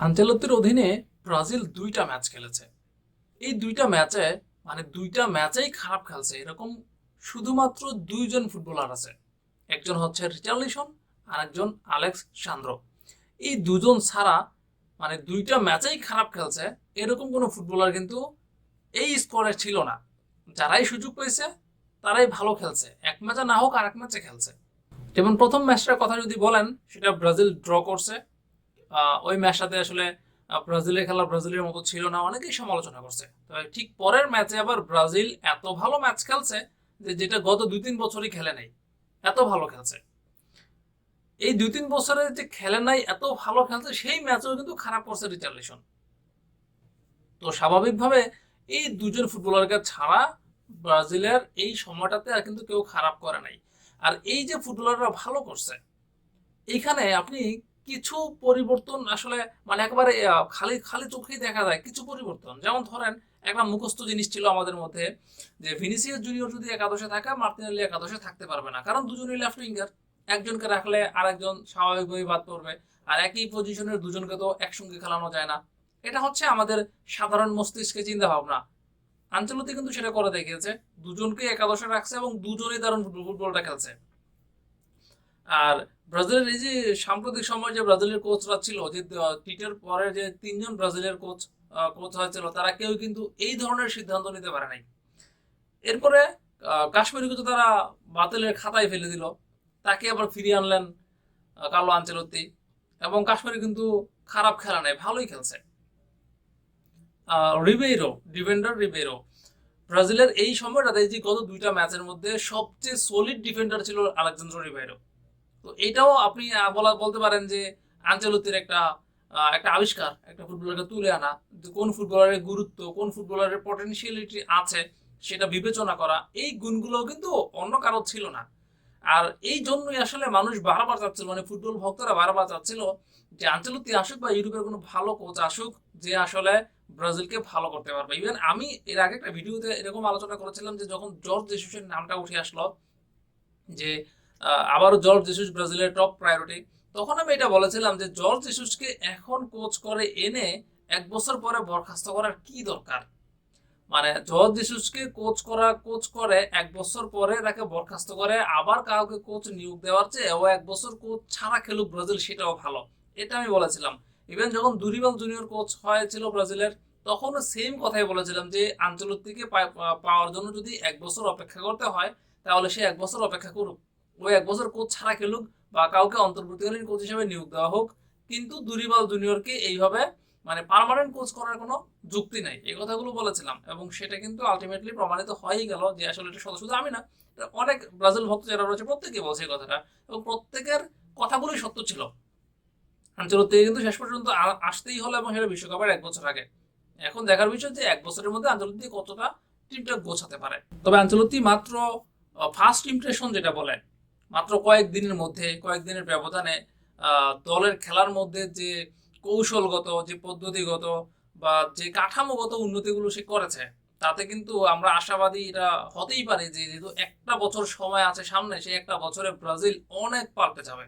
আঞ্চেলত্তির অধীনে ব্রাজিল দুইটা ম্যাচ খেলেছে। এই দুইটা ম্যাচে মানে দুইটা ম্যাচেই খারাপ খেলছে। এরকম শুধুমাত্র দুইজন ফুটবলার আছে। একজন হচ্ছে রিচার্লিসন আর একজন আলেক্স সান্দ্রো এই দুজন ছাড়া মানে দুইটা ম্যাচেই খারাপ খেলছে। এরকম কোনো ফুটবলার কিন্তু এই স্কোয়াডে ছিল না। যারাই সুযোগ পেয়েছে, তারাই ভালো খেলছে। এক ম্যাচে না হোক আর এক ম্যাচে খেলছে। যেমন প্রথম ম্যাচটার কথা যদি বলেন, সেটা ব্রাজিল ড্র করছে। ওই ম্যাচটাতে আসলে ব্রাজিলের খেলা ব্রাজিলের মতো ছিল না, অনেকেই সমালোচনা করছে। ঠিক পরের ম্যাচে আবার ব্রাজিল এত ভালো ম্যাচ খেলছে যে যেটা গত দুই তিন বছরই খেলে নাই, এত ভালো খেলছে। এই দুই তিন বছরে যে খেলে নাই, এত ভালো খেলছে, সেই ম্যাচেও কিন্তু খারাপ করছে রিচার্লিসন তো স্বাভাবিকভাবে এই দুজন ফুটবলারকে ছাড়া ব্রাজিলের এই সময়টাতে আর কিন্তু কেউ খারাপ করে নাই। আর এই যে ফুটবলাররা ভালো করছে, এখানে আপনি কিছু পরিবর্তন আসলে মানে একেবারে খালি খালি চোখেই দেখা যায়। কিছু পরিবর্তন। যেমন ধরেন, একটা মুখস্থ জিনিস ছিল আমাদের মধ্যে যে, ভিনিসিয়াস জুনিয়র যদি একাদশে থাকে, মার্টিনেলি একাদশে থাকতে পারবে না। কারণ দুজনই লেফট উইঙ্গার একজনকে রাখলে আরেকজন স্বাভাবিকভাবে বাদ পড়বে। আর একই পজিশনের দুজনকে তো একসঙ্গে খেলানো যায় না। এটা হচ্ছে আমাদের সাধারণ মস্তিষ্কে চিন্তা ভাবনা আঞ্চলতি কিন্তু সেটা করে দেখিয়েছে। দুজনকে একাদশে রাখছে এবং দুজনেই দারুণ ফুটবলটা খেলছে। আর ব্রাজিলের এই যে সাম্প্রতিক সময় যে ব্রাজিলের কোচরা ছিল যে টিটের পরে যে তিনজন ব্রাজিলের কোচ কোচ হয়েছিল তারা কেউ কিন্তু এই ধরনের সিদ্ধান্ত নিতে পারে নাই। এরপরে আহ, কাশ্মীরকে তো তারা বাতিলের খাতায় ফেলে দিল। তাকে আবার ফিরিয়ে আনলেন আহ, কার্লো আঞ্চলত্তি এবং কাশ্মীরে কিন্তু খারাপ খেলা নেই ভালোই খেলছে। Ribeiro defender Ribeiro. ব্রাজিলের এই সময়টাতে যে গত দুইটা ম্যাচের মধ্যে সবচেয়ে সলিড ডিফেন্ডার ছিল আলেকজান্দ্রো রিবেইরো। তো এটাও আপনি বলা, বলতে পারেন যে আঞ্চলতির একটা একটা আবিষ্কার, একটা ফুটবলারকে তুলে আনা। কোন ফুটবলারের গুরুত্ব, কোন ফুটবলারের পটেনশিয়ালিটি আছে সেটা বিবেচনা করা, এই গুণগুলো কিন্তু অন্য কারও ছিল না। আর এই জন্যই আসলে মানুষ বারবার চাচ্ছিল মানে ফুটবল ভক্তরা বারবার চাচ্ছিল যে আঞ্চলতি আসুক বা ইউরোপের কোনো ভালো কোচ আসুক, যে আসলে ব্রাজিলকে ভালো করতে পারবে। ইভেন আমি এর আগে একটা ভিডিওতে এরকম আলোচনা করেছিলাম যে যখন জর্জ জেসুসের নামটা উঠে আসলো, যে আবারও জর্জ জেসুস ব্রাজিলের টপ প্রায়োরিটি তখন আমি এটা বলেছিলাম যে জর্জ জেসুসকে এখন কোচ করে এনে এক বছর পরে বরখাস্ত করার কি দরকার? মানে জর্জ জেসুসকে কোচ করা কোচ করে, এক বছর পরে তাকে বরখাস্ত করে, আবার কাউকে কোচ নিয়োগ দেওয়ার চেয়ে ও এক বছর কোচ ছাড়া খেলুক ব্রাজিল, সেটাও ভালো। এটা আমি বলেছিলাম। ইভেন যখন দুরিবাল জুনিয়র কোচ হয়েছিল ব্রাজিলের তখনও সেম কথাই বলেছিলাম যে আঞ্চলিক থেকে পাওয়ার জন্য যদি এক বছর অপেক্ষা করতে হয়, তাহলে সে এক বছর অপেক্ষা করুক। ওই এক বছর কোচ ছাড়া খেলুক বা কাউকে অন্তর্বর্তীকালীন কোচ হিসেবে নিয়োগ দেওয়া হোক, কিন্তু দুরিবাল জুনিয়রকে এইভাবে মানে পার্মানেন্ট কোচ করার কোনো যুক্তি নাই। এই কথাগুলো বলেছিলাম এবং সেটা কিন্তু আলটিমেটলি প্রমাণিত হয়েই গেল যে আসলে এটা শুধু শুধু আমি না অনেক ব্রাজিল ভক্ত যারা রয়েছে প্রত্যেকে বলছে এই কথাটা এবং প্রত্যেকের কথাগুলোই সত্য ছিল। আঞ্চলিক কিন্তু শেষ পর্যন্ত আসতেই হলো এবং সেটা বিশ্বকাপের এক বছর আগে। এখন দেখার বিষয় যে এক বছরের মধ্যে আঞ্চলিক কতটা টিমটা গোছাতে পারে। তবে আঞ্চলিক মাত্র ফার্স্ট ইমপ্রেশন যেটা বলে মাত্র কয়েক দিনের মধ্যে কয়েকদিনের ব্যবধানে দলের খেলার মধ্যে যে কৌশলগত, যে পদ্ধতিগত বা যে কাঠামোগত উন্নতিগুলো সে করেছে, তাতে কিন্তু আমরা আশাবাদী এটা হতেই পারে যে যেহেতু একটা বছর সময় আছে সামনে, সেই একটা বছরে ব্রাজিল অনেক পাল্টে যাবে।